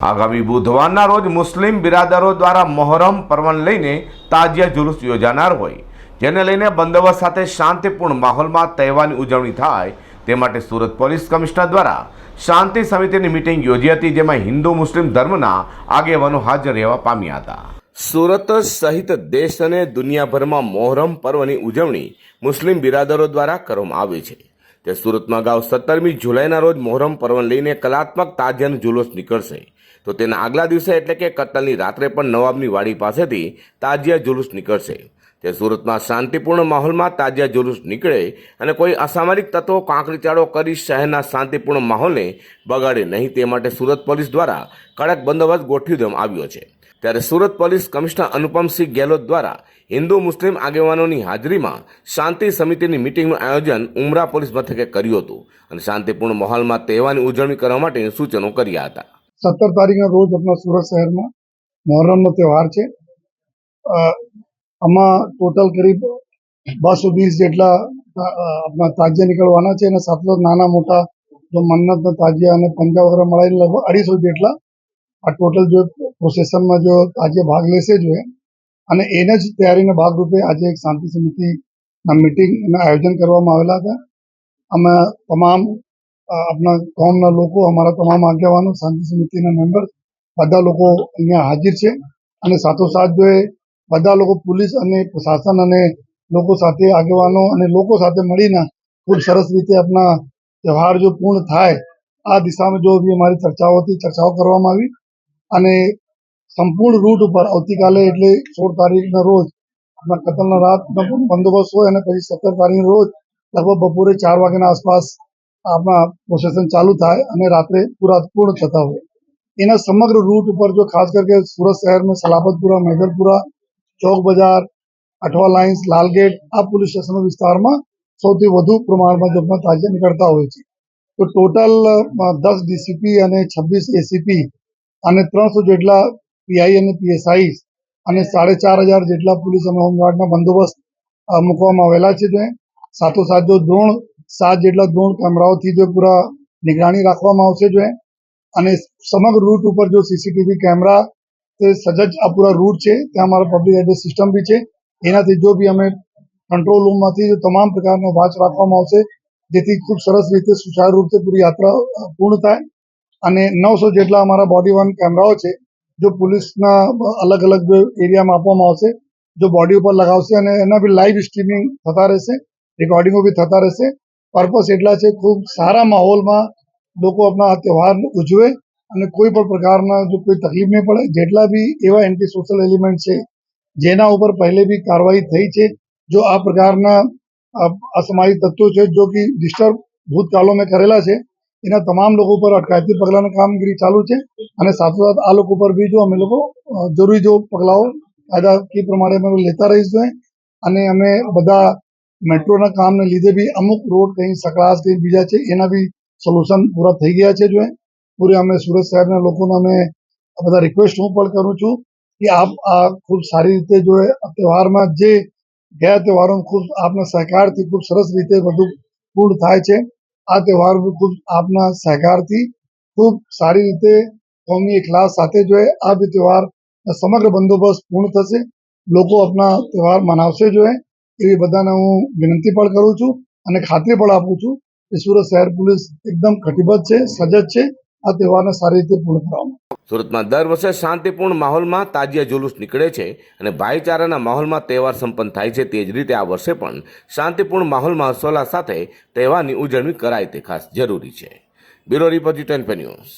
આગામી બુધવારના રોજ મુસ્લિમ બિરાદરો દ્વારા મોહરમ પર્વને લઈને તાજિયા જુલુસ યોજાનાર હોય. જેને લઈને બંદોબસ્ત સાથે શાંતિપૂર્ણ માહોલમાં તહેવારની ઉજવણી થાય, તે માટે સુરત પોલીસ કમિશનર દ્વારા શાંતિ સમિતિની મિટિંગ યોજી હતી, જેમાં હિન્દુ મુસ્લિમ ધર્મના આગેવાનો હાજર રહેવા પામ્યા હતા. સુરત સહિત દેશ અને દુનિયાભરમાં મોહરમ પર્વની ઉજવણી મુસ્લિમ બિરાદરો દ્વારા કરવામાં આવે છે. તે સુરતમાં અગાઉ સત્તરમી જુલાઈના રોજ મોહરમ પર્વને લઈને કલાત્મક તાજિયાનું જુલુસ નીકળશે. તો તેના આગલા દિવસે એટલે કે કતલની રાત્રે પણ નવાબની વાડી પાસેથી તાજિયા જુલુસ નીકળશે. તે સુરતમાં શાંતિપૂર્ણ માહોલમાં તાજિયા જુલુસ નીકળે અને કોઈ અસામરિક તત્વો કાંકરીચાળો કરી શહેરના શાંતિપૂર્ણ માહોલને બગાડે નહીં તે માટે સુરત પોલીસ દ્વારા કડક બંદોબસ્ત ગોઠવી દેવામાં આવ્યો છે. ત્યારે સુરત પોલીસ કમિશનર અનુપમસિંહ ગેહલોત દ્વારા હિન્દુ મુસ્લિમ આગેવાનોની હાજરીમાં શાંતિ સમિતિની મિટિંગનું આયોજન ઉમરા પોલીસ મથકે કર્યું હતું અને શાંતિપૂર્ણ માહોલમાં તહેવારની ઉજવણી કરવા માટે સૂચનો કર્યા હતા. સત્તર તારીખના રોજ આપણા સુરત શહેરમાં મોહરમનો તહેવાર છે. આમાં ટોટલ કરીબ બસો વીસ જેટલા આપણા તાજિયા નીકળવાના છે અને સાથે નાના મોટા જો મન્નતના તાજિયા અને પંજા વગેરે મળીને લગભગ અઢીસો જેટલા આ ટોટલ જો પ્રોસેસનમાં જો તાજિયા ભાગ લેશે જોઈએ અને એને જ તૈયારીના ભાગરૂપે આજે એક શાંતિ સમિતિના મિટિંગના આયોજન કરવામાં આવેલા હતા. અમે તમામ આપણા ગામના લોકો, અમારા તમામ આગેવાનો, શાંતિ સમિતિના મેમ્બર, બધા લોકો અહીંયા હાજર છે. અને સાથોસાથ જો બધા લોકો પોલીસ અને પ્રશાસન અને લોકો સાથે આગેવાનો અને લોકો સાથે મળીને ખૂબ સરસ રીતે આપણા તહેવાર જો પૂર્ણ થાય, આ દિશામાં જો બી અમારી ચર્ચાઓ હતી ચર્ચાઓ કરવામાં આવી અને સંપૂર્ણ રૂટ ઉપર આવતીકાલે એટલે સોળ તારીખના રોજ આપણા કતલના રાતનો બંદોબસ્ત હોય અને પછી સત્તર તારીખના રોજ લગભગ બપોરે ચાર વાગ્યાના આસપાસ આપણા પ્રોસેસન ચાલુ થાય અને રાત્રે પૂરા પૂર્ણ થતા હોય. એના સમગ્ર રૂટ ઉપર જો ખાસ કરીને સુરત શહેરમાં સલાબતપુરા મેદલપુરા ચોક બજાર, અઠવા લાઇન્સ લાલગેટ, આ પોલીસ સ્ટેશન વિસ્તારમાં સૌથી વધુ પ્રમાણમાં જમના તાજિયા નીકળતા હોય છે. તો ટોટલ દસ ડીસીપી અને છવ્વીસ એસીપી અને ત્રણસો જેટલા પીઆઈ અને પીએસઆઈ અને સાડે ચાર હજાર જેટલા પોલીસ અને હોમગાર્ડના બંદોબસ્ત મૂકવામાં આવેલા છે. ત્યાં સાથોસાથ જો દ્રોણ સાત જેટલા દ્રોણ કેમેરાઓથી જો પૂરા નિગરાણી રાખવામાં આવશે જો અને સમગ્ર રૂટ ઉપર જો સીસીટીવી કેમેરા સજજ આ પૂરા રૂટ છે, ત્યાં અમારા પબ્લિક એડ્રેસ સિસ્ટમ બી છે. એનાથી જો બી અમે કંટ્રોલ રૂમમાંથી તમામ પ્રકારનો વાંચ રાખવામાં આવશે, જેથી ખૂબ સરસ રીતે સુચારુ રૂપે પૂરી યાત્રા પૂર્ણ થાય. અને નવસો જેટલા અમારા બોડી વન કેમેરાઓ છે, જો પોલીસના અલગ અલગ એરિયામાં આપવામાં આવશે, જો બોડી ઉપર લગાવશે અને એના બી લાઈવ સ્ટ્રીમિંગ થતા રહેશે રેકોર્ડિંગો બી થતા રહેશે પર્પસ એટલા છે ખૂબ સારા માહોલમાં લોકો આપણા આ તહેવાર ઉજવે અને કોઈ પણ પ્રકારના જો કોઈ તકલીફ નહીં પડે જેટલા બી એવા એન્ટી સોશિયલ એલિમેન્ટ છે જેના ઉપર પહેલે બી કાર્યવાહી થઈ છે જો આ પ્રકારના અ, તત્વો છે જો કે ડિસ્ટર્બ ભૂતકાળો મેં કરેલા છે એના તમામ લોકો પર અટકાયતી પગલાંની કામગીરી ચાલુ છે અને સાથોસાથ આ લોકો પર બી જો અમે લોકો જરૂરી જો પગલાઓ કાયદાકીય પ્રમાણે અમે લેતા રહીશું અને અમે બધા મેટ્રોના કામને લીધે બી અમુક રોડ કંઈ સકળાશ કંઈ બીજા છે, એના બી સોલ્યુશન પૂરા થઈ ગયા છે જો પૂરે અમે સુરત શહેરના લોકોને અમે બધા રિક્વેસ્ટ હું પણ કરું છું કે આપ આ ખૂબ સારી રીતે જો તહેવારમાં જે ગયા તહેવારોમાં ખૂબ આપના સહકારથી ખૂબ સરસ રીતે બધું પૂર્ણ થાય છે. આ તહેવાર ખૂબ આપના સહકારથી ખૂબ સારી રીતે કોમી એકલાસ સાથે જો આ બી તહેવાર સમગ્ર બંદોબસ્ત પૂર્ણ થશે. લોકો આપના તહેવાર મનાવશે જો એ એવી બધાને હું વિનંતી પણ કરું છું અને ખાતરી પણ આપું છું કે સુરત શહેર પોલીસ એકદમ કટિબદ્ધ છે, સજજ છે. આ તહેવારને સારી રીતે પૂર્ણ કરવામાં સુરતમાં દર વર્ષે શાંતિપૂર્ણ માહોલમાં તાજિયા જુલુસ નીકળે છે અને ભાઈચારાના માહોલમાં તહેવાર સંપન્ન થાય છે તે જ રીતે આ વર્ષે પણ શાંતિપૂર્ણ માહોલમાં હર્ષોલ્લાસ સાથે તહેવારની ઉજવણી કરાય તે ખાસ જરૂરી છે. Bureau report ten news.